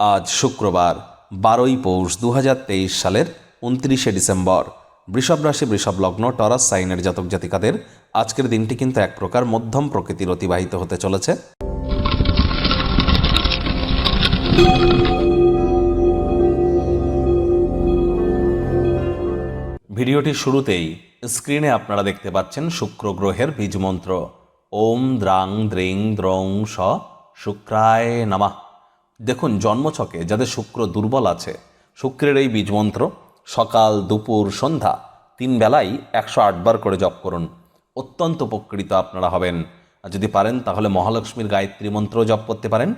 আজ শুক্রবার, বারোই পৌষ দু হাজার তেইশ সালের উনত্রিশে ডিসেম্বর। বৃষভ রাশি, বৃষভ লগ্ন, টরাস সাইনের জাতক জাতিকাদের আজকের দিনটি কিন্তু এক প্রকার মধ্যম প্রকৃতির অতিবাহিত হতে চলেছে। ভিডিওটির শুরুতেই স্ক্রিনে আপনারা দেখতে পাচ্ছেন শুক্র গ্রহের বীজ মন্ত্র। ওম দ্রাং দ্রিং দ্রং স শুক্রায় নামা। দেখুন, জন্মছকে যাদের শুক্র দুর্বল আছে, শুক্রের এই বীজ মন্ত্র সকাল, দুপুর, সন্ধ্যা, তিন বেলাই একশো আটবার করে জপ করুন। অত্যন্ত উপকৃত আপনারা হবেন। আর যদি পারেন, তাহলে মহালক্ষ্মীর গায়ত্রী মন্ত্র জপ করতে পারেন।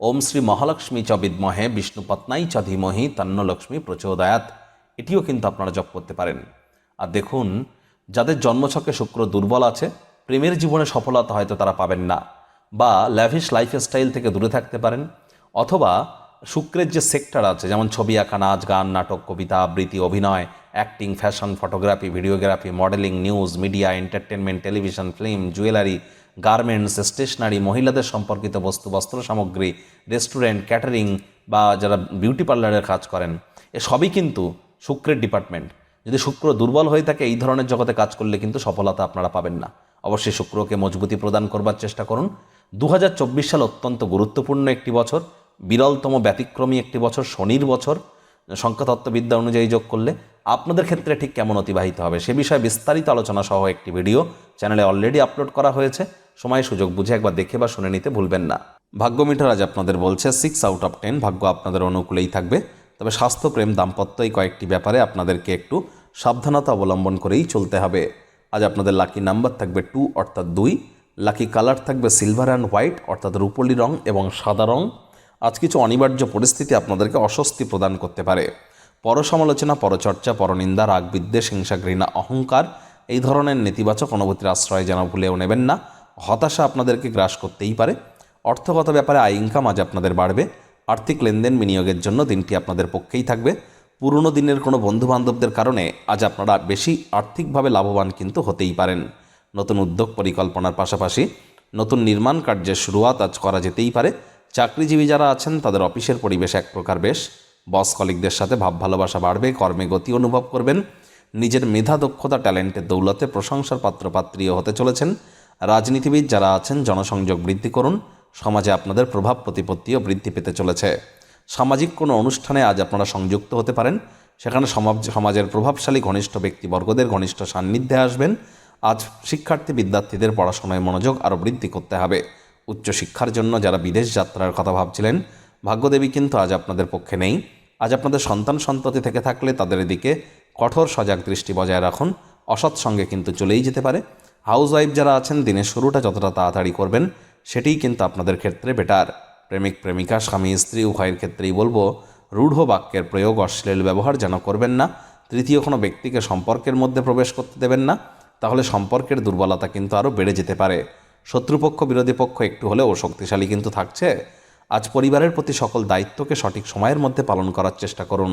ওম শ্রী মহালক্ষ্মী চ বিদ্মহে বিষ্ণুপত্নাই চ ধীমহি তন্নলক্ষ্মী প্রচোদয়াত। এটিও কিন্তু আপনারা জপ করতে পারেন। আর দেখুন, যাদের জন্মছকে শুক্র দুর্বল আছে, প্রেমের জীবনে সফলতা হয়তো তারা পাবেন না, বা ল্যাভিশ লাইফস্টাইল থেকে দূরে থাকতে পারেন। অথবা শুক্রের যে সেক্টর আছে, যেমন ছবি আঁকা, নাচ, গান, নাটক, কবিতা, আবৃত্তি, অভিনয় acting fashion photography videography modeling news media entertainment television film jewellery garments stationery মহিলাদের সম্পর্কিত বস্তু, বস্ত্র সামগ্রী রেস্টুরেন্ট ক্যাটারিং বা যারা বিউটি পার্লারের কাজ করেন, এ সবই কিন্তু শুক্রের ডিপার্টমেন্ট যদি শুক্র দুর্বল হয়ে থাকে, এই ধরনের জগতে কাজ করলে কিন্তু সফলতা আপনারা পাবেন না। অবশ্যই শুক্রকে মজবুতি প্রদান করবার চেষ্টা করুন। দু হাজার চব্বিশ সাল অত্যন্ত গুরুত্বপূর্ণ একটি বছর। বিরলতম ব্যতিক্রমী একটি বছর, শনির বছর, সংখ্যাতত্ত্ববিদ্যা অনুযায়ী যোগ করলে আপনাদের ক্ষেত্রে ঠিক কেমন অতিবাহিত হবে? সে বিষয়ে বিস্তারিত আলোচনা সহ একটি ভিডিও চ্যানেলে অলরেডি আপলোড করা হয়েছে। সময়, সুযোগ বুঝে একবার দেখে বা শুনে নিতে ভুলবেন না। ভাগ্য মিটার আজ আপনাদের বলছে সিক্স আউট অফ টেন ভাগ্য আপনাদের অনুকূলেই থাকবে। তবে স্বাস্থ্য, প্রেম, দাম্পত্য এই কয়েকটি ব্যাপারে আপনাদেরকে একটু সাবধানতা অবলম্বন করেই চলতে হবে। আজ আপনাদের লাকি নাম্বার থাকবে টু অর্থাৎ দুই। লাকি কালার থাকবে সিলভার অ্যান্ড হোয়াইট অর্থাৎ রূপলি রং এবং সাদা রং। আজ কিছু অনিবার্য পরিস্থিতি আপনাদেরকে অস্বস্তি প্রদান করতে পারে। পরসমালোচনা, পরচর্চা, পরনিন্দা রাগ বিদ্বেষ হিংসা, ঘৃণা, অহংকার, এই ধরনের নেতিবাচক অনুভূতির আশ্রয় যেন ভুলেও নেবেন না। হতাশা আপনাদেরকে গ্রাস করতেই পারে। অর্থগত ব্যাপারে আয় ইনকাম আজ আপনাদের বাড়বে। আর্থিক লেনদেন বিনিয়োগের জন্য দিনটি আপনাদের পক্ষেই থাকবে। পুরনো দিনের কোনো বন্ধু বান্ধবদের কারণে আজ আপনারা বেশি আর্থিকভাবে লাভবান কিন্তু হতেই পারেন। নতুন উদ্যোগ পরিকল্পনার পাশাপাশি নতুন নির্মাণ কার্যের শুরুয়াত আজ করা যেতেই পারে। চাকরিজীবী যারা আছেন, তাদের অফিসের পরিবেশ এক প্রকার বেশ। বস কলিকদের সাথে ভাব ভালোবাসা বাড়বে, কর্মে গতি অনুভব করবেন। নিজের মেধা, দক্ষতা, ট্যালেন্টের দৌলতে প্রশংসার পাত্রপাত্রীও হতে চলেছেন। রাজনীতিবিদ যারা আছেন, জনসংযোগ বৃদ্ধি করুন। সমাজে আপনাদের প্রভাব, প্রতিপত্তিও বৃদ্ধি পেতে চলেছে। সামাজিক কোনো অনুষ্ঠানে আজ আপনারা সংযুক্ত হতে পারেন। সেখানে সমাজ, সমাজের প্রভাবশালী ঘনিষ্ঠ ব্যক্তিবর্গদের ঘনিষ্ঠ সান্নিধ্যে আসবেন। আজ শিক্ষার্থী, বিদ্যার্থীদের পড়াশোনায় মনোযোগ আরও বৃদ্ধি করতে হবে। উচ্চশিক্ষার জন্য যারা বিদেশ যাত্রার কথা ভাবছিলেন, ভাগ্যদেবী কিন্তু আজ আপনাদের পক্ষে নেই। আজ আপনাদের সন্তান সন্ততি থেকে থাকলে তাদের দিকে কঠোর সজাগ দৃষ্টি বজায় রাখুন। অসৎ সঙ্গে কিন্তু চলেই যেতে পারে। হাউস ওয়াইফ যারা আছেন, দিনের শুরুটা যতটা তাড়াতাড়ি করবেন, সেটিই কিন্তু আপনাদের ক্ষেত্রে বেটার। প্রেমিক, প্রেমিকা, স্বামী, স্ত্রী, উভয়ের ক্ষেত্রেই বলব, রূঢ় বাক্যের প্রয়োগ, অশ্লীল ব্যবহার যেন করবেন না। তৃতীয় কোনো ব্যক্তিকে সম্পর্কের মধ্যে প্রবেশ করতে দেবেন না। তাহলে সম্পর্কের দুর্বলতা কিন্তু আরও বেড়ে যেতে পারে। শত্রুপক্ষ, বিরোধী পক্ষ একটু হলেও শক্তিশালী কিন্তু থাকছে। আজ পরিবারের প্রতি সকল দায়িত্বকে সঠিক সময়ের মধ্যে পালন করার চেষ্টা করুন।